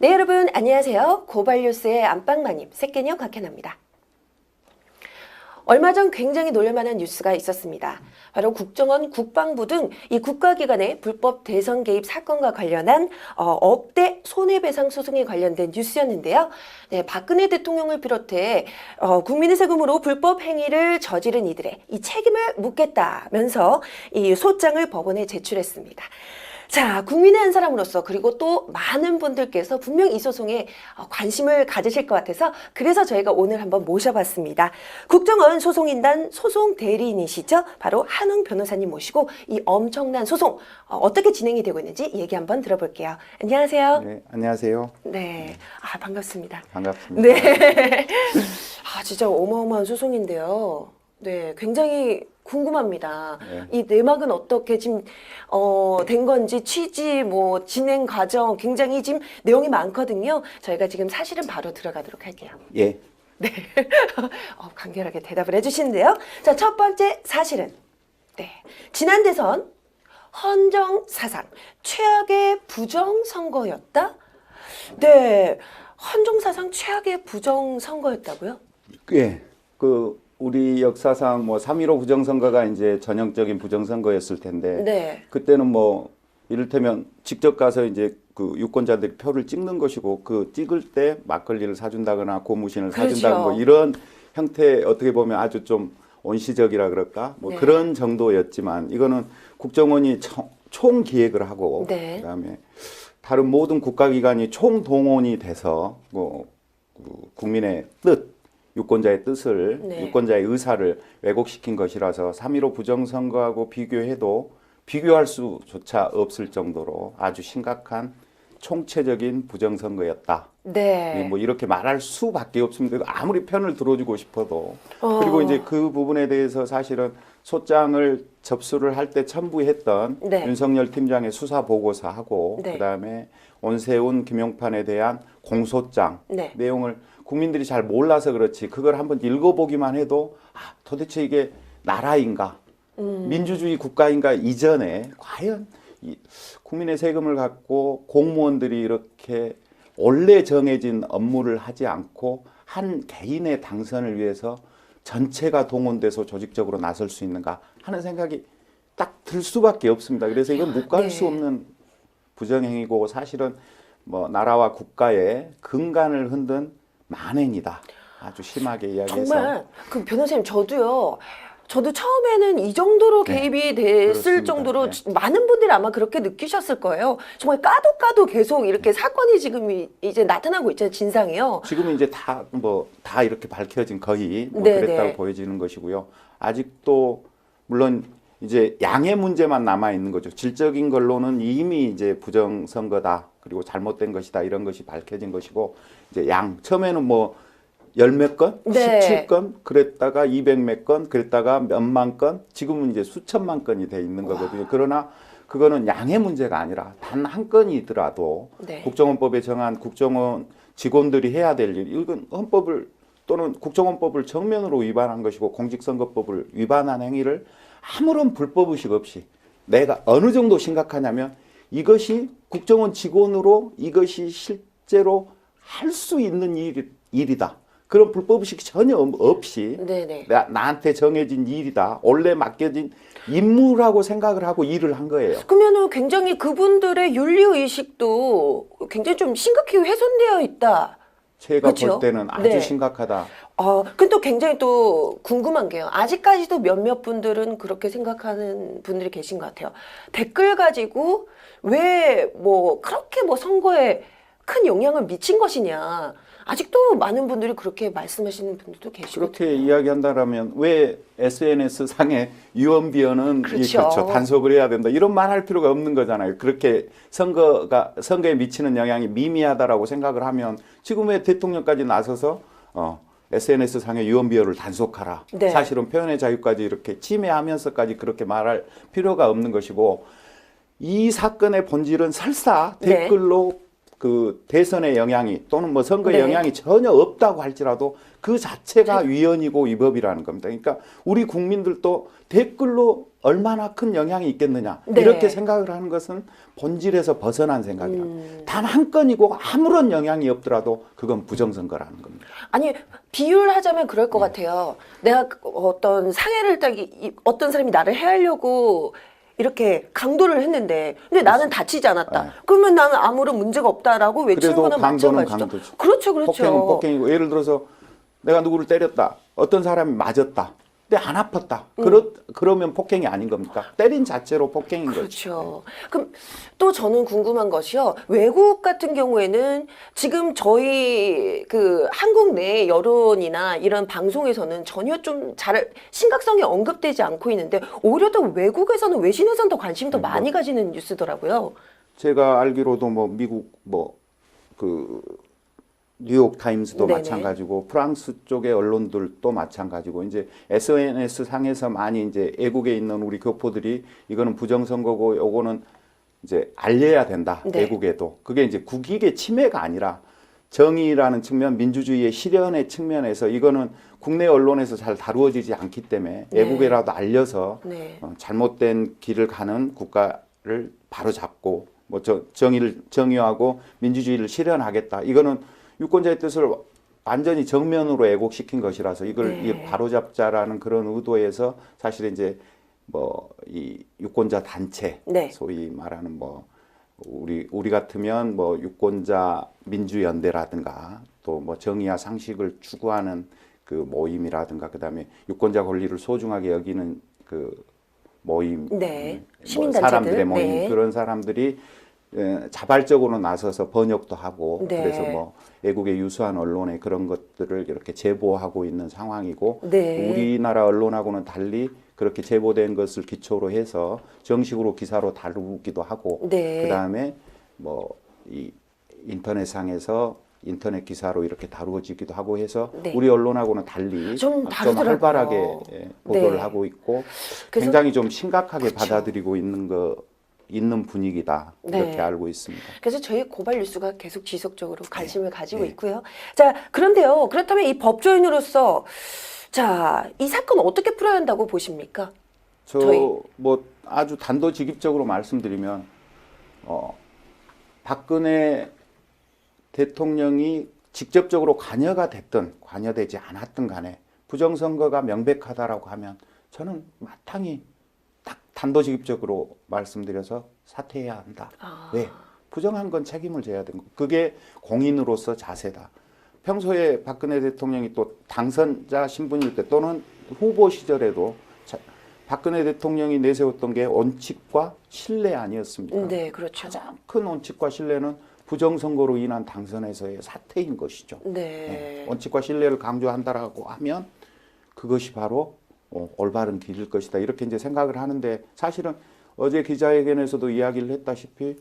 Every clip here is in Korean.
네, 여러분 안녕하세요. 고발뉴스의 안방마님 색개녀 곽현아입니다. 얼마 전 굉장히 놀랄만한 뉴스가 있었습니다. 바로 국정원, 국방부 등 이 국가기관의 불법 대선 개입 사건과 관련한 어, 업대 손해배상 소송에 관련된 뉴스였는데요. 네, 박근혜 대통령을 비롯해 어, 국민의 세금으로 불법 행위를 저지른 이들의 이 책임을 묻겠다면서 이 소장을 법원에 제출했습니다. 자, 국민의 한 사람으로서 그리고 또 많은 분들께서 분명 이 소송에 어, 관심을 가지실 것 같아서 그래서 저희가 오늘 한번 모셔봤습니다. 국정원 소송인단 소송 대리인이시죠? 바로 한웅 변호사님 모시고 이 엄청난 소송 어, 어떻게 진행이 되고 있는지 얘기 한번 들어볼게요. 안녕하세요. 네, 안녕하세요. 네, 아 반갑습니다. 반갑습니다. 네. 아, 진짜 어마어마한 소송인데요. 네, 굉장히 궁금합니다. 네. 이 내막은 어떻게 지금 어, 된 건지 취지 뭐 진행 과정 굉장히 지금 내용이 많거든요. 저희가 지금 사실은 바로 들어가도록 할게요. 예. 어, 간결하게 대답을 해주시는데요. 자, 첫 번째 사실은 네, 지난 대선 헌정 사상 최악의 부정 선거였다. 네, 헌정 사상 최악의 부정 선거였다고요? 예. 그 우리 역사상 뭐 3.15 부정선거가 이제 전형적인 부정선거였을 텐데 네, 그때는 뭐 이를테면 직접 가서 이제 그 유권자들이 표를 찍는 것이고 그 찍을 때 막걸리를 사준다거나 고무신을 그렇죠. 사준다는 뭐 이런 형태 어떻게 보면 아주 좀 온시적이라 그럴까 뭐 네. 그런 정도였지만 이거는 국정원이 총, 총 기획을 하고 네. 그다음에 다른 모든 국가기관이 총 동원이 돼서 뭐그 국민의 뜻 유권자의 뜻을 네. 유권자의 의사를 왜곡시킨 것이라서 3.15 부정선거하고 비교해도 비교할 수조차 없을 정도로 아주 심각한 총체적인 부정선거였다. 네, 뭐 이렇게 말할 수밖에 없습니다. 아무리 편을 들어주고 싶어도 어. 그리고 이제 그 부분에 대해서 사실은 소장을 접수를 할 때 첨부했던 네. 윤석열 팀장의 수사 보고서하고 네. 그다음에 온세훈 김용판에 대한 공소장 네. 내용을 국민들이 잘 몰라서 그렇지 그걸 한번 읽어보기만 해도 아 도대체 이게 나라인가 음. 민주주의 국가인가 이전에 과연 이 국민의 세금을 갖고 공무원들이 이렇게 원래 정해진 업무를 하지 않고 한 개인의 당선을 위해서 전체가 동원돼서 조직적으로 나설 수 있는가 하는 생각이 딱 들 수밖에 없습니다. 그래서 이건 묵과할 네. 수 없는 부정행위고 사실은 뭐 나라와 국가의 근간을 흔든 만행이다. 아주 심하게 이야기해서 정말 그 변호사님 저도요. 저도 처음에는 이 정도로 네, 개입이 됐을 그렇습니다. 정도로 네. 많은 분들이 아마 그렇게 느끼셨을 거예요. 정말 까도 까도 계속 이렇게 사건이 지금 이- 이제 나타나고 있잖아요. 진상이요. 지금은 이제 다 뭐 다 이렇게 밝혀진 거의 뭐 네, 그랬다고 네. 보여지는 것이고요. 아직도 물론 이제 양의 문제만 남아 있는 거죠. 질적인 걸로는 이미 이제 부정 선거다 그리고 잘못된 것이다 이런 것이 밝혀진 것이고 이제 양 처음에는 뭐 열몇 건, 네. 17건, 그랬다가 200몇 건, 그랬다가 몇만 건, 지금은 이제 수천만 건이 돼 있는 거거든요. 그러나 그거는 양의 문제가 아니라 단 한 건이더라도 네. 국정원법에 정한 국정원 직원들이 해야 될 일, 이건 헌법을 또는 국정원법을 정면으로 위반한 것이고 공직선거법을 위반한 행위를 아무런 불법 의식 없이 내가 어느 정도 심각하냐면 이것이 국정원 직원으로 이것이 실제로 할 수 있는 일, 일이다. 그런 불법 의식이 전혀 없- 없이 네네. 나, 나한테 정해진 일이다. 원래 맡겨진 임무라고 생각을 하고 일을 한 거예요. 그러면은 굉장히 그분들의 윤리 의식도 굉장히 좀 심각히 훼손되어 있다. 제가 그렇죠? 볼 때는 아주 네. 심각하다. 어, 근데 또 굉장히 또 궁금한 게요. 아직까지도 몇몇 분들은 그렇게 생각하는 분들이 계신 것 같아요. 댓글 가지고 왜 뭐 그렇게 뭐 선거에 큰 영향을 미친 것이냐. 아직도 많은 분들이 그렇게 말씀하시는 분들도 계시고. 그렇게 이야기한다라면 왜 SNS 상의 유언비어는 이- 그렇죠. 그렇죠. 단속을 해야 된다 이런 말 할 필요가 없는 거잖아요. 그렇게 선거가 선거에 미치는 영향이 미미하다라고 생각을 하면 지금 왜 대통령까지 나서서 어, SNS 상의 유언비어를 단속하라. 네. 사실은 표현의 자유까지 이렇게 침해하면서까지 그렇게 말할 필요가 없는 것이고 이 사건의 본질은 설사 네. 댓글로 그 대선의 영향이 또는 뭐 선거에 네. 영향이 전혀 없다고 할지라도 그 자체가 위헌이고 위법이라는 겁니다. 그러니까 우리 국민들도 댓글로 얼마나 큰 영향이 있겠느냐 네. 이렇게 생각을 하는 것은 본질에서 벗어난 생각이다. 음. 단한 건이고 아무런 영향이 없더라도 그건 부정선거라는 겁니다. 아니 비유를 하자면 그럴 네. 것 같아요. 내가 그 어떤 상해를 딱 어떤 사람이 나를 해하려고 이렇게 강도를 했는데 근데 나는 다치지 않았다. 네. 그러면 나는 아무런 문제가 없다라고 외치는 그래도 거는 강도는 마찬가지죠. 강도죠. 그렇죠, 그렇죠. 폭행은 폭행이고 예를 들어서 내가 누구를 때렸다. 어떤 사람이 맞았다. 근데 안 아팠다. 그러, 그러면 폭행이 아닌 겁니까? 때린 자체로 폭행인 거죠. 그렇죠. 그럼 또 저는 궁금한 것이요. 외국 같은 경우에는 지금 저희 그 한국 내 여론이나 이런 방송에서는 전혀 좀 잘 심각성이 언급되지 않고 있는데 오히려 더 외국에서는 외신에서는 더 관심이 더 네, 뭐. 많이 가지는 뉴스더라고요. 제가 알기로도 뭐 미국 뭐그 뉴욕 타임스도 네네. 마찬가지고 프랑스 쪽의 언론들도 마찬가지고 이제 SNS 상에서 많이 이제 애국에 있는 우리 교포들이 이거는 부정선거고 요거는 이제 알려야 된다 네. 외국에도 그게 이제 국익의 침해가 아니라 정의라는 측면 민주주의의 실현의 측면에서 이거는 국내 언론에서 잘 다루어지지 않기 때문에 네. 외국에라도 알려서 네. 어, 잘못된 길을 가는 국가를 바로 잡고 뭐 저, 정의를 정의하고 민주주의를 실현하겠다. 이거는 유권자의 뜻을 완전히 정면으로 왜곡시킨 것이라서 이걸 네. 이 바로 잡자라는 그런 의도에서 사실 이제 뭐 이 유권자 단체 네. 소위 말하는 뭐 우리 우리 같으면 뭐 유권자 민주연대라든가 또 뭐 정의와 상식을 추구하는 그 모임이라든가 그다음에 유권자 권리를 소중하게 여기는 그 모임, 네. 음, 뭐 시민단체들. 사람들의 모임 네. 그런 사람들이 에, 자발적으로 나서서 번역도 하고 네. 그래서 뭐 애국의 유수한 언론에 그런 것들을 이렇게 제보하고 있는 상황이고 네. 우리나라 언론하고는 달리 그렇게 제보된 것을 기초로 해서 정식으로 기사로 다루기도 하고 네. 그다음에 뭐 이 인터넷상에서 인터넷 기사로 이렇게 다루어지기도 하고 해서 네. 우리 언론하고는 달리 좀 다르더라고요. 활발하게 예, 보도를 네. 하고 있고 굉장히 좀 심각하게 그렇죠. 받아들이고 있는 거 있는 분위기다 네. 이렇게 알고 있습니다. 그래서 저희 고발 뉴스가 계속 지속적으로 관심을 가지고 네. 있고요. 자, 그런데요. 그렇다면 이 법조인으로서 자, 이 사건 어떻게 풀어야 한다고 보십니까? 저 뭐 아주 단도직입적으로 말씀드리면 어 박근혜 대통령이 직접적으로 관여가 됐든 관여되지 않았든 간에 부정선거가 명백하다라고 하면 저는 마땅히 딱 단도직입적으로 말씀드려서 사퇴해야 한다. 아. 왜? 부정한 건 책임을 져야 되는 거. 그게 공인으로서 자세다. 평소에 박근혜 대통령이 또 당선자 신분일 때 또는 후보 시절에도 자, 박근혜 대통령이 내세웠던 게 원칙과 신뢰 아니었습니까? 네, 그렇죠. 가장 큰 원칙과 신뢰는 부정선거로 인한 당선에서의 사퇴인 것이죠. 네. 네. 원칙과 신뢰를 강조한다라고 하면 그것이 바로 어, 올바른 길일 것이다. 이렇게 이제 생각을 하는데 사실은 어제 기자회견에서도 이야기를 했다시피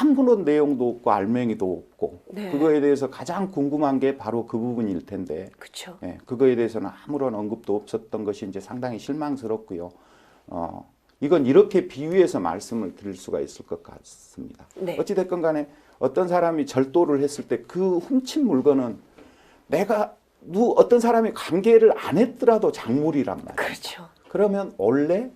아무런 내용도 없고 알맹이도 없고 네. 그거에 대해서 가장 궁금한 게 바로 그 부분일 텐데 그렇죠. 예, 그거에 대해서는 아무런 언급도 없었던 것이 이제 상당히 실망스럽고요. 어, 이건 이렇게 비유해서 말씀을 드릴 수가 있을 것 같습니다. 네. 어찌됐건 간에 어떤 사람이 절도를 했을 때 그 훔친 물건은 내가 누 어떤 사람이 관계를 안 했더라도 작물이란 말이에요. 그렇죠. 그러면 원래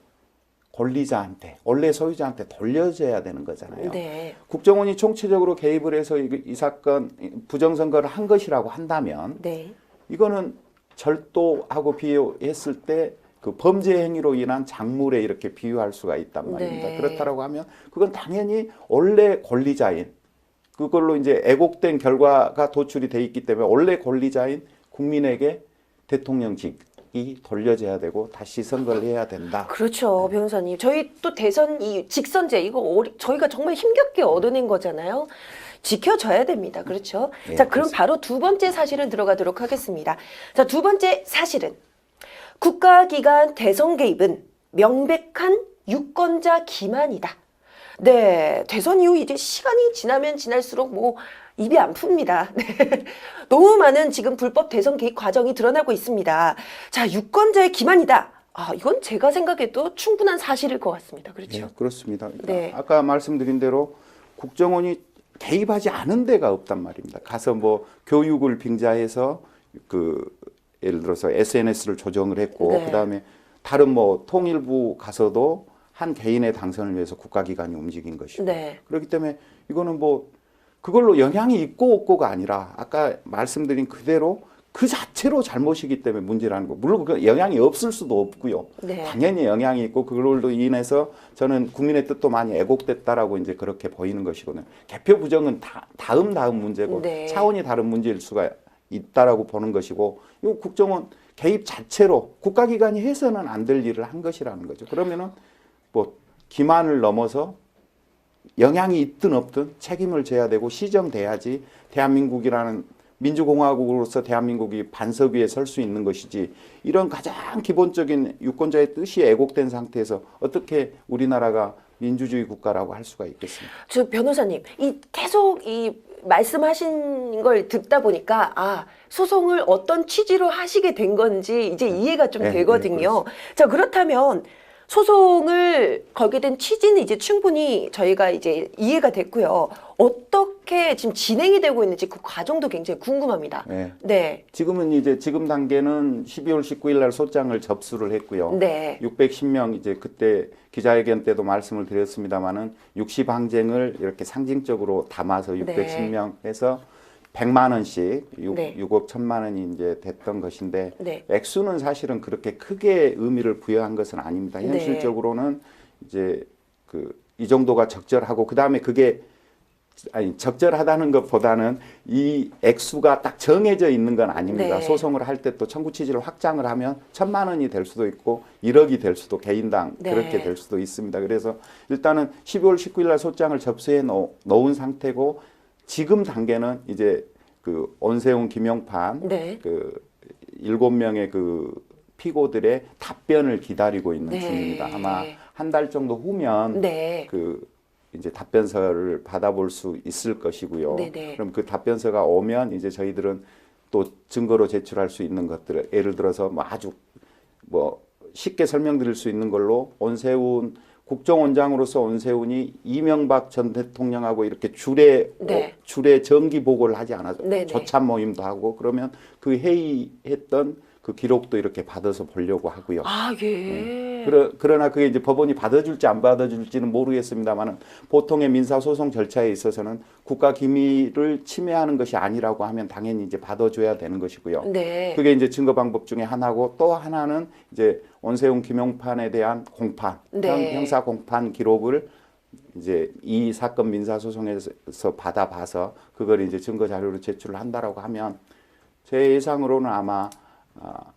권리자한테, 원래 소유자한테 돌려줘야 되는 거잖아요. 네. 국정원이 총체적으로 개입을 해서 이, 이 사건 이 부정선거를 한 것이라고 한다면 네. 이거는 절도하고 비유했을 때 그 범죄 행위로 인한 작물에 이렇게 비유할 수가 있단 말입니다. 네. 그렇다라고 하면 그건 당연히 원래 권리자인 그걸로 이제 애곡된 결과가 도출이 돼 있기 때문에 원래 권리자인 국민에게 대통령직이 돌려져야 되고 다시 선거를 해야 된다. 그렇죠, 변호사님. 저희 또 대선 이 직선제 이거 어리- 저희가 정말 힘겹게 얻어낸 거잖아요. 지켜져야 됩니다. 그렇죠? 네, 자, 그럼 그렇습니다. 바로 두 번째 사실은 들어가도록 하겠습니다. 자, 두 번째 사실은 국가기관 대선 개입은 명백한 유권자 기만이다. 네, 대선 이후 이제 시간이 지나면 지날수록 뭐 입이 안 풉니다. 네. 너무 많은 지금 불법 대선 개입 과정이 드러나고 있습니다. 자, 유권자의 기만이다. 아, 이건 제가 생각해도 충분한 사실일 것 같습니다. 그렇죠? 예, 그렇습니다. 네. 아까 말씀드린 대로 국정원이 개입하지 않은 데가 없단 말입니다. 가서 뭐 교육을 빙자해서 그 예를 들어서 SNS를 조정을 했고 네. 그다음에 다른 뭐 통일부 가서도 한 개인의 당선을 위해서 국가기관이 움직인 것이고 네. 그렇기 때문에 이거는 뭐 그걸로 영향이 있고 없고가 아니라 아까 말씀드린 그대로 그 자체로 잘못이기 때문에 문제라는 거. 물론 그 영향이 없을 수도 없고요. 네. 당연히 영향이 있고 그걸로 인해서 저는 국민의 뜻도 많이 애곡됐다라고 이제 그렇게 보이는 것이거든요. 개표 부정은 다, 다음 다음 문제고 네. 차원이 다른 문제일 수가 있다라고 보는 것이고 이 국정원 개입 자체로 국가기관이 해서는 안 될 일을 한 것이라는 거죠. 그러면은 뭐 기만을 넘어서 영향이 있든 없든 책임을 져야 되고 시정돼야지 대한민국이라는 민주공화국으로서 대한민국이 반석 위에 설 수 있는 것이지 이런 가장 기본적인 유권자의 뜻이 애곡된 상태에서 어떻게 우리나라가 민주주의 국가라고 할 수가 있겠습니까? 저 변호사님, 이 계속 이 말씀하신 걸 듣다 보니까 아 소송을 어떤 취지로 하시게 된 건지 이제 이해가 좀 네, 네, 되거든요. 자 그렇다면 소송을 걸게 된 취지는 이제 충분히 저희가 이제 이해가 됐고요. 어떻게 지금 진행이 되고 있는지 그 과정도 굉장히 궁금합니다. 네. 네, 지금은 이제 지금 단계는 12월 19일 날 소장을 접수를 했고요. 네, 610명 이제 그때 기자회견 때도 말씀을 드렸습니다마는 60항쟁을 이렇게 상징적으로 담아서 네. 610명 해서 100만 원씩 6, 네. 6억 1천만 원이 이제 됐던 것인데 네, 액수는 사실은 그렇게 크게 의미를 부여한 것은 아닙니다. 네. 현실적으로는 이제 그 이 정도가 적절하고 그 다음에 그게 아니 적절하다는 것보다는 이 액수가 딱 정해져 있는 건 아닙니다. 네. 소송을 할 때 또 청구 취지를 확장을 하면 천만 원이 될 수도 있고 1억이 될 수도 개인당 네. 그렇게 될 수도 있습니다. 그래서 일단은 12월 19일 날 소장을 접수해 놓, 놓은 상태고 지금 단계는 이제 그 온세훈 김용판 네. 그 일곱 명의 그 피고들의 답변을 기다리고 있는 네. 중입니다. 아마 한 달 정도 후면 네, 그 이제 답변서를 받아볼 수 있을 것이고요. 네네. 그럼 그 답변서가 오면 이제 저희들은 또 증거로 제출할 수 있는 것들을 예를 들어서 뭐 아주 뭐 쉽게 설명드릴 수 있는 걸로 온세훈 국정원장으로서 온세훈이 이명박 전 대통령하고 이렇게 줄에 네. 어, 줄에 정기 보고를 하지 않아서 네네. 조찬 모임도 하고 그러면 그 회의했던 그 기록도 이렇게 받아서 보려고 하고요. 아 예, 음. 그러, 그러나 그게 이제 법원이 받아줄지 안 받아줄지는 모르겠습니다만은 보통의 민사소송 절차에 있어서는 국가 기밀을 침해하는 것이 아니라고 하면 당연히 이제 받아줘야 되는 것이고요. 네, 그게 이제 증거 방법 중에 하나고 또 하나는 이제 온세훈 김용판에 대한 공판, 네. 형, 형사 공판 기록을 이제 이 사건 민사소송에서 받아봐서 그걸 이제 증거 자료로 제출을 한다라고 하면 제 예상으로는 아마 아,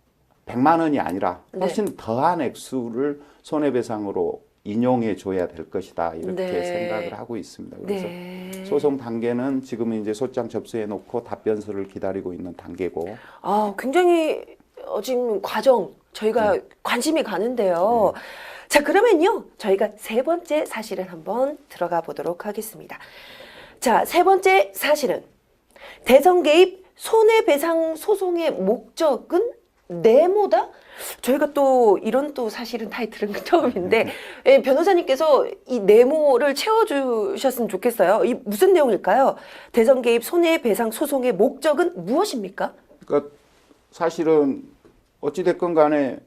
100만 원이 아니라 훨씬 더한 액수를 손해배상으로 인용해 줘야 될 것이다 이렇게 네. 생각을 하고 있습니다. 그래서 네. 소송 단계는 지금은 이제 소장 접수해 놓고 답변서를 기다리고 있는 단계고 아, 굉장히 어, 지금 과정 저희가 관심이 가는데요. 자, 그러면요. 저희가 세 번째 사실은 한번 들어가 보도록 하겠습니다. 자, 세 번째 사실은 대선 개입 손해배상 소송의 목적은 네모다? 저희가 또 이런 또 사실은 타이틀은 처음인데 예, 변호사님께서 이 네모를 채워주셨으면 좋겠어요. 이 무슨 내용일까요? 대선 개입 손해배상 소송의 목적은 무엇입니까? 그러니까 사실은 어찌 됐건 간에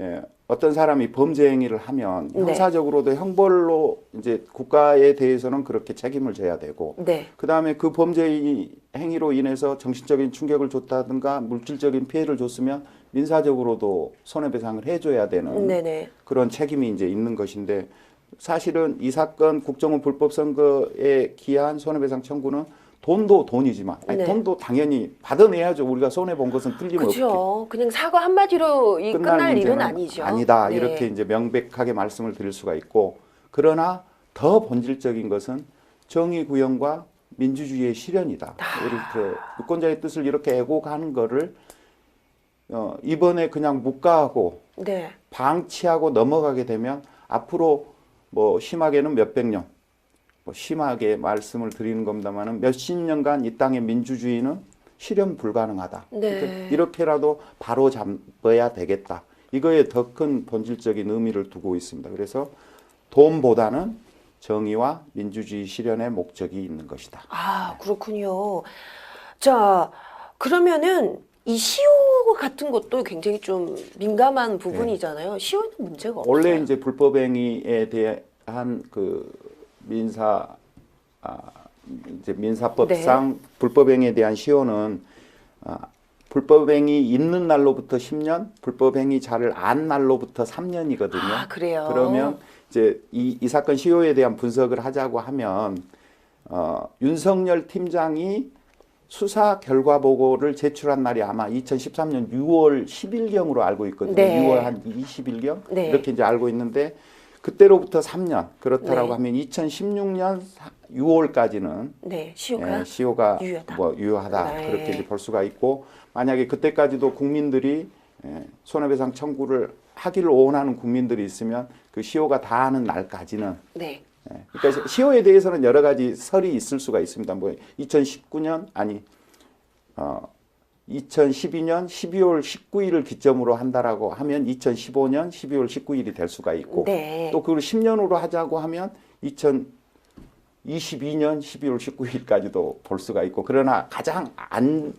예, 어떤 사람이 범죄 행위를 하면 네. 형사적으로도 형벌로 이제 국가에 대해서는 그렇게 책임을 져야 되고 네. 그 다음에 그 범죄 행위로 인해서 정신적인 충격을 줬다든가 물질적인 피해를 줬으면 민사적으로도 손해배상을 해줘야 되는 네네. 그런 책임이 이제 있는 것인데 사실은 이 사건 국정원 불법 선거에 기한 손해배상 청구는 돈도 돈이지만 아니, 네. 돈도 당연히 받아내야죠. 우리가 손해 본 것은 틀림없게 그렇죠. 그냥 사과 한 마디로 이 끝날, 일은 아니죠. 아니다 네. 이렇게 이제 명백하게 말씀을 드릴 수가 있고 그러나 더 본질적인 것은 정의 구현과 민주주의의 실현이다. 아. 이렇게 유권자의 뜻을 이렇게 애고가는 거를 어, 이번에 그냥 묵과하고 네. 방치하고 넘어가게 되면 앞으로 뭐 심하게는 몇백 년, 뭐 심하게 말씀을 드리는 겁니다만은 몇십 년간 이 땅의 민주주의는 실현 불가능하다. 네. 이렇게 이렇게라도 바로 잡아야 되겠다. 이거에 더 큰 본질적인 의미를 두고 있습니다. 그래서 돈보다는 정의와 민주주의 실현의 목적이 있는 것이다. 아, 그렇군요. 자, 그러면은 이 시효 같은 것도 굉장히 좀 민감한 부분이잖아요. 시효는 문제가 없어요. 원래 이제 불법행위에 대한 그 민사 아 이제 민사법상 네. 불법행위에 대한 시효는 아, 불법행위 있는 날로부터 10년, 불법행위 자를 안 날로부터 3년이거든요. 아, 그래요. 그러면 이제 이, 이 사건 시효에 대한 분석을 하자고 하면 어, 윤석열 팀장이 수사 결과 보고를 제출한 날이 아마 2013년 6월 10일경으로 알고 있거든요. 네. 6월 한 20일경 네. 이렇게 이제 알고 있는데 그때로부터 3년 그렇다라고 네. 하면 2016년 6월까지는 네, 시효가 예, 시효가 유효하다. 뭐 유효하다 네. 그렇게 이제 볼 수가 있고 만약에 그때까지도 국민들이 예, 손해배상 청구를 하기를 원하는 국민들이 있으면 그 시효가 다하는 날까지는 네. 예, 그러니까 시효에 대해서는 여러 가지 설이 있을 수가 있습니다. 뭐 2019년 아니 어 2012년 12월 19일을 기점으로 한다라고 하면 2015년 12월 19일이 될 수가 있고 네. 또 그걸 10년으로 하자고 하면 2022년 12월 19일까지도 볼 수가 있고 그러나 가장 안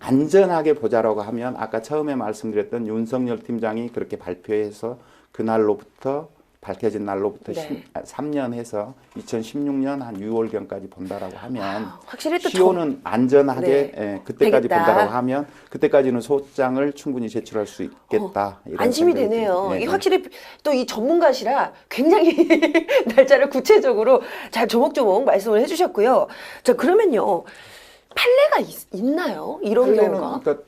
안전하게 보자라고 하면 아까 처음에 말씀드렸던 윤석열 팀장이 그렇게 발표해서 그날로부터 밝혀진 날로부터 네. 3년 해서 2016년 한 6월경까지 본다라고 하면 확실히 또 시효는 안전하게 네. 예, 그때까지 되겠다. 본다라고 하면 그때까지는 소장을 충분히 제출할 수 있겠다. 어, 안심이 되네요. 듭니다. 네, 이 네. 확실히 또 이 전문가시라 굉장히 날짜를 구체적으로 잘 조목조목 말씀을 해주셨고요. 자 그러면요 판례가 있, 나요 이런 경우가? 그러니까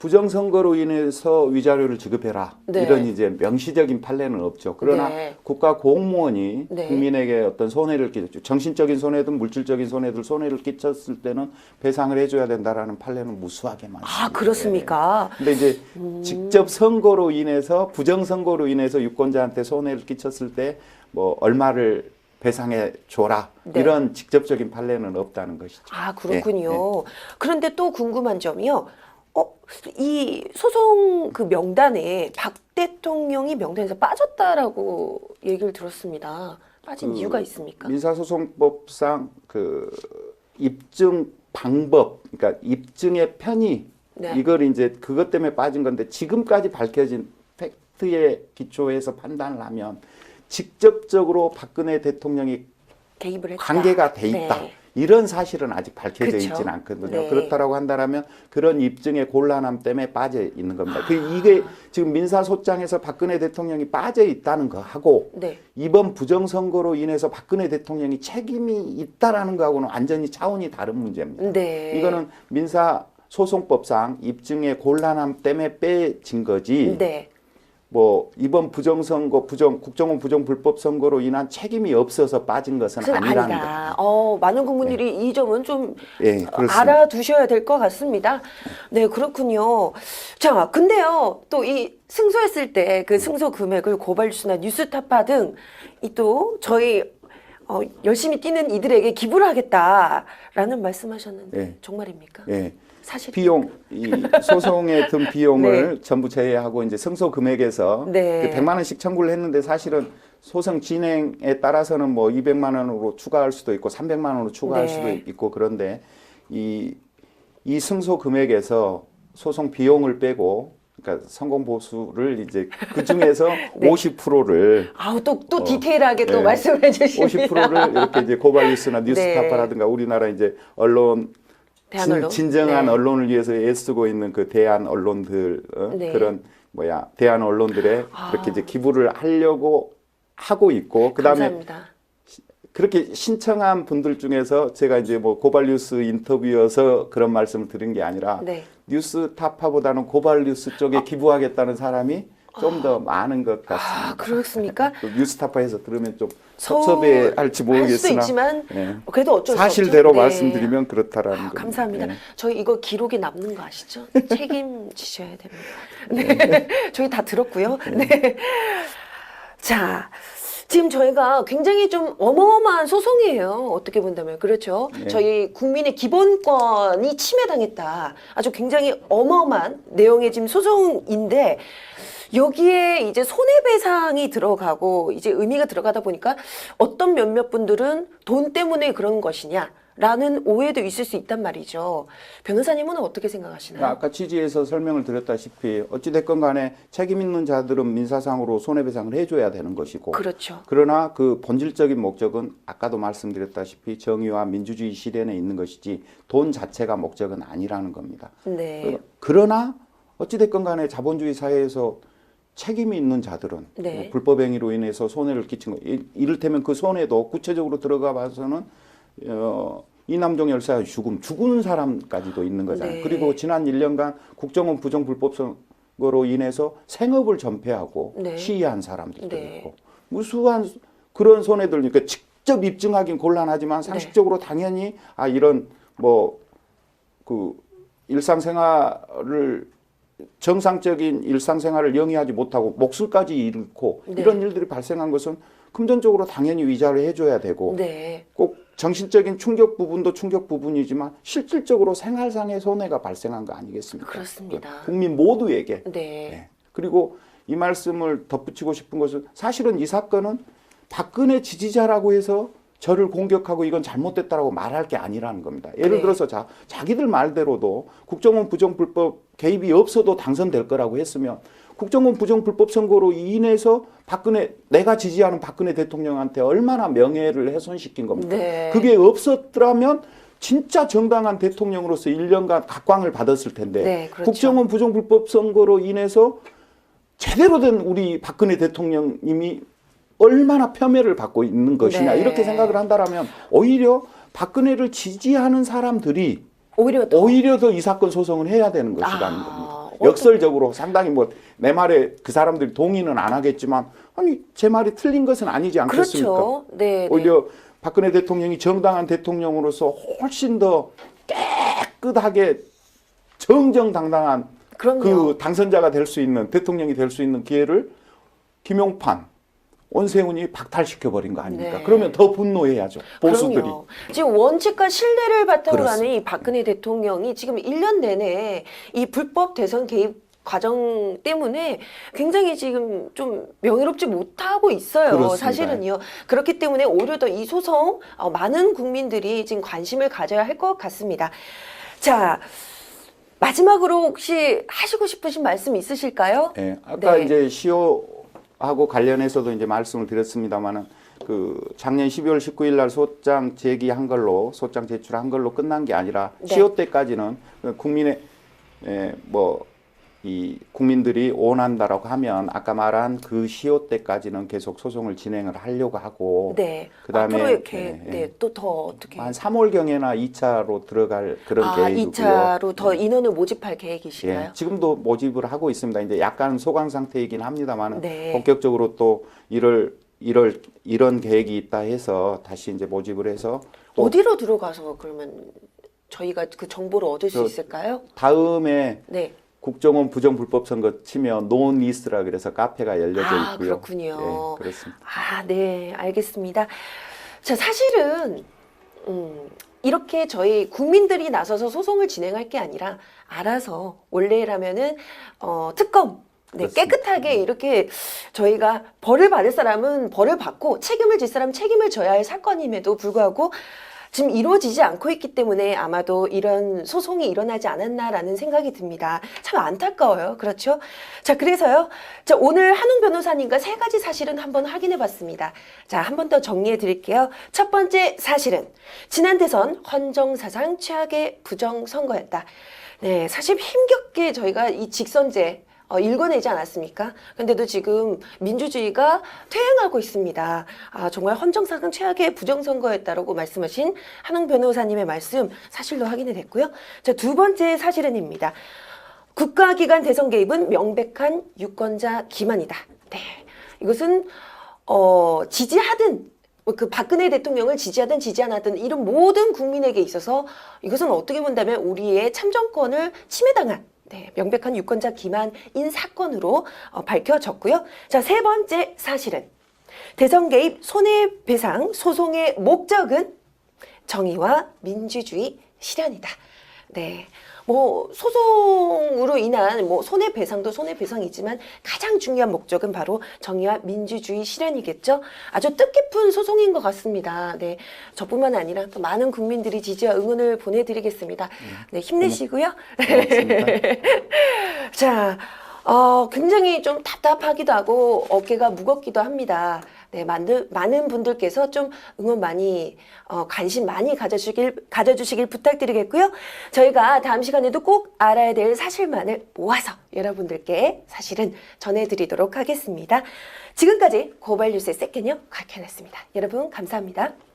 부정선거로 인해서 위자료를 지급해라 네. 이런 이제 명시적인 판례는 없죠. 그러나 네. 국가 공무원이 네. 국민에게 어떤 손해를 끼쳤죠. 정신적인 손해든 물질적인 손해든 손해를 끼쳤을 때는 배상을 해줘야 된다라는 판례는 무수하게 많습니다. 아 그렇습니까? 예. 근데 이제 음. 직접 선거로 인해서 부정선거로 인해서 유권자한테 손해를 끼쳤을 때 뭐 얼마를 배상해 줘라 네. 이런 직접적인 판례는 없다는 것이죠. 아 그렇군요. 예, 그런데 또 궁금한 점이요. 어, 이 소송 그 명단에 박 대통령이 명단에서 빠졌다라고 얘기를 들었습니다. 빠진 그 이유가 있습니까? 민사소송법상 그 입증 방법, 그러니까 입증의 편의 네. 이걸 이제 그것 때문에 빠진 건데 지금까지 밝혀진 팩트에 기초해서 판단을 하면 직접적으로 박근혜 대통령이 개입을 했다. 관계가 돼 있다. 네. 이런 사실은 아직 밝혀져 그쵸. 있지는 않거든요. 네. 그렇다라고 한다면 그런 입증의 곤란함 때문에 빠져 있는 겁니다. 그 이게 지금 민사소장에서 박근혜 대통령이 빠져 있다는 거 하고 네. 이번 부정선거로 인해서 박근혜 대통령이 책임이 있다라는 거하고는 완전히 차원이 다른 문제입니다. 네. 이거는 민사 소송법상 입증의 곤란함 때문에 빼진 거지. 네. 뭐 이번 부정선거 부정 국정원 부정 불법 선거로 인한 책임이 없어서 빠진 것은 아니라는 아니다. 어, 많은 국민들이 이 점은 좀 예, 그렇습니다. 알아두셔야 될 것 같습니다. 네, 그렇군요. 자, 근데요, 또 이 승소했을 때 그 승소 금액을 고발뉴스나 뉴스타파 등 이 또 저희 어, 열심히 뛰는 이들에게 기부를 하겠다라는 말씀하셨는데 예. 정말입니까? 예. 사실 비용 이 소송에 든 비용을 전부 제외하고 이제 승소 금액에서 네. 그 100만 원씩 청구를 했는데 사실은 소송 진행에 따라서는 뭐 200만 원으로 추가할 수도 있고 300만 원으로 추가할 네. 수도 있고 그런데 이, 이 승소 금액에서 소송 비용을 빼고 그러니까 성공 보수를 이제 그 중에서 네. 50%를 아우 또또 어, 디테일하게 또 네. 말씀을 해주십니다. 50%를 이렇게 이제 고발뉴스나 네. 뉴스타파라든가 우리나라 이제 언론 대한 진, 언론? 진 정한 네. 언론을 위해서 애쓰고 있는 그 대한 언론들 어? 네. 그런 뭐야 대한 언론들에 아. 그렇게 이제 기부를 하려고 하고 있고 그다음에 감사합니다. 그렇게 신청한 분들 중에서 제가 이제 뭐 고발뉴스 인터뷰여서 그런 말씀을 드린 게 아니라 네. 뉴스 타파보다는 고발뉴스 쪽에 기부하겠다는 사람이 좀더 많은 것 같습니다. 아, 그렇습니까? 또 뉴스타파에서 들으면 좀 서울- 섭섭해 할지 할 수도 모르겠으나 있지만 예. 그래도 어쩔. 사실대로 네. 말씀드리면 그렇다라는 아. 감사합니다. 예. 저희 이거 기록에 남는 거 아시죠? 책임지셔야 됩니다. 네. 저희 다 들었고요. 네. 자, 지금 저희가 굉장히 좀 어마어마한 소송이에요. 어떻게 본다면. 그렇죠. 네. 저희 국민의 기본권이 침해당했다. 아주 굉장히 어마어마한 내용의 지금 소송인데 여기에 이제 손해배상이 들어가고 이제 의미가 들어가다 보니까 어떤 몇몇 분들은 돈 때문에 그런 것이냐. 라는 오해도 있을 수 있단 말이죠. 변호사님은 어떻게 생각하시나요? 아까 취지에서 설명을 드렸다시피 어찌됐건 간에 책임 있는 자들은 민사상으로 손해배상을 해줘야 되는 것이고 그렇죠. 그러나 그 본질적인 목적은 아까도 말씀드렸다시피 정의와 민주주의 실현에 있는 것이지 돈 자체가 목적은 아니라는 겁니다. 네. 그러나 어찌됐건 간에 자본주의 사회에서 책임이 있는 자들은 네. 뭐 불법 행위로 인해서 손해를 끼친 거 이- 이를테면 그 손해도 구체적으로 들어가 봐서는 어, 이남종 열사의 죽음 죽은 사람까지도 있는 거잖아요. 네. 그리고 지난 1년간 국정원 부정 불법 선거로 인해서 생업을 전폐하고 네. 시위한 사람들도 네. 있고 무수한 그런 손해들 그러니까 직접 입증하기는 네. 곤란하지만 상식적으로 당연히 아 이런 뭐 그 일상생활을 정상적인 일상생활을 영위하지 못하고 목숨까지 잃고 네. 이런 일들이 발생한 것은 금전적으로 당연히 위자를 해줘야 되고 네. 꼭 정신적인 충격 부분도 충격 부분이지만 실질적으로 생활상의 손해가 발생한 거 아니겠습니까? 그렇습니다. 그 국민 모두에게. 네. 네. 그리고 이 말씀을 덧붙이고 싶은 것은 사실은 이 사건은 박근혜 지지자라고 해서 저를 공격하고 이건 잘못됐다라고 말할 게 아니라는 겁니다. 예를 네. 들어서 자, 자기들 말대로도 국정원 부정불법 개입이 없어도 당선될 거라고 했으면 국정원 부정 불법 선거로 인해서 박근혜 내가 지지하는 박근혜 대통령한테 얼마나 명예를 훼손시킨 겁니까? 네. 그게 없었더라면 진짜 정당한 대통령으로서 1년간 각광을 받았을 텐데 네, 그렇죠. 국정원 부정 불법 선거로 인해서 제대로 된 우리 박근혜 대통령님이 얼마나 폄훼를 받고 있는 것이냐 네. 이렇게 생각을 한다라면 오히려 박근혜를 지지하는 사람들이 오히려 더 오히려 더 이 사건 소송을 해야 되는 것이라는 아, 겁니다. 역설적으로 상당히 뭐 내 말에 그 사람들이 동의는 안 하겠지만 아니 제 말이 틀린 것은 아니지 않겠습니까? 그렇죠. 네. 네. 오히려 박근혜 대통령이 정당한 대통령으로서 훨씬 더 깨끗하게 정정당당한 그럼요. 그 당선자가 될 수 있는 대통령이 될 수 있는 기회를 김용판, 온세훈이 박탈시켜 버린 거 아닙니까? 네. 그러면 더 분노해야죠. 보수들이. 그럼요. 지금 원칙과 신뢰를 바탕으로. 하는 이 박근혜 대통령이 지금 1년 내내 이 불법 대선 개입 과정 때문에 굉장히 지금 좀 명예롭지 못하고 있어요. 그렇습니다. 사실은요. 그렇기 때문에 오히려 더 이 소송 어, 많은 국민들이 지금 관심을 가져야 할 것 같습니다. 자, 마지막으로 혹시 하시고 싶으신 말씀 있으실까요? 예, 아까 네. 이제 시효 하고 관련해서도 이제 말씀을 드렸습니다만은 그 작년 12월 19일 날 소장 제기한 걸로 소장 제출한 걸로 끝난 게 아니라 네. 시효 때까지는 그 국민의 예, 뭐 이 국민들이 원한다라고 하면 아까 말한 그 시효 때까지는 계속 소송을 진행을 하려고 하고 네. 그다음에 계획, 예, 예. 네, 또 더 어떻게? 한 3월 경에나 2차로 들어갈 그런 아, 계획이고요. 2차로 더 예. 인원을 모집할 계획이신가요? 예, 지금도 모집을 하고 있습니다. 이제 약간 소강 상태이긴 합니다만 네. 본격적으로 또 이럴 이럴 이런 계획이 있다 해서 다시 이제 모집을 해서 또 어디로 들어가서 그러면 저희가 그 정보를 얻을 수 저- 있을까요? 다음에 네. 국정원 부정불법 선거 치면 노니스라 그래서 카페가 열려져 아, 있고요. 그렇군요. 예, 그렇습니다. 아, 네, 알겠습니다. 자, 사실은 음, 이렇게 저희 국민들이 나서서 소송을 진행할 게 아니라 알아서 원래라면은 어, 특검 네, 그렇습니다. 깨끗하게 이렇게 저희가 벌을 받을 사람은 벌을 받고 책임을 질 사람은 책임을 져야 할 사건임에도 불구하고 지금 이루어지지 않고 있기 때문에 아마도 이런 소송이 일어나지 않았나라는 생각이 듭니다. 참 안타까워요. 그렇죠? 자, 그래서요. 자, 오늘 한웅 변호사님과 세 가지 사실은 한번 확인해 봤습니다. 자, 한 번 더 정리해 드릴게요. 첫 번째 사실은 지난 대선 헌정 사상 최악의 부정 선거였다. 네, 사실 힘겹게 저희가 이 직선제 어, 읽어내지 않았습니까? 근데도 지금 민주주의가 퇴행하고 있습니다. 아, 정말 헌정사상 최악의 부정선거였다라고 말씀하신 한흥 변호사님의 말씀 사실로 확인이 됐고요. 자, 두 번째 사실은입니다. 국가기관 대선 개입은 명백한 유권자 기만이다. 네. 이것은, 어, 지지하든, 그 박근혜 대통령을 지지하든 지지 안 하든 이런 모든 국민에게 있어서 이것은 어떻게 본다면 우리의 참정권을 침해당한 네, 명백한 유권자 기만인 사건으로 어, 밝혀졌고요. 자, 세 번째 사실은 대선 개입 손해배상 소송의 목적은 정의와 민주주의 실현이다. 네. 뭐 소송으로 인한 뭐 손해배상도 손해배상이지만 가장 중요한 목적은 바로 정의와 민주주의 실현이겠죠. 아주 뜻깊은 소송인 것 같습니다. 네, 저뿐만 아니라 또 많은 국민들이 지지와 응원을 보내드리겠습니다. 네, 힘내시고요. 자, 어, 굉장히 좀 답답하기도 하고 어깨가 무겁기도 합니다. 네, 많은, 많은 분들께서 좀 응원 많이, 어, 관심 많이 가져주길, 가져주시길 부탁드리겠고요. 저희가 다음 시간에도 꼭 알아야 될 사실만을 모아서 여러분들께 사실은 전해드리도록 하겠습니다. 지금까지 고발뉴스의 세컨형 곽현았습니다. 여러분, 감사합니다.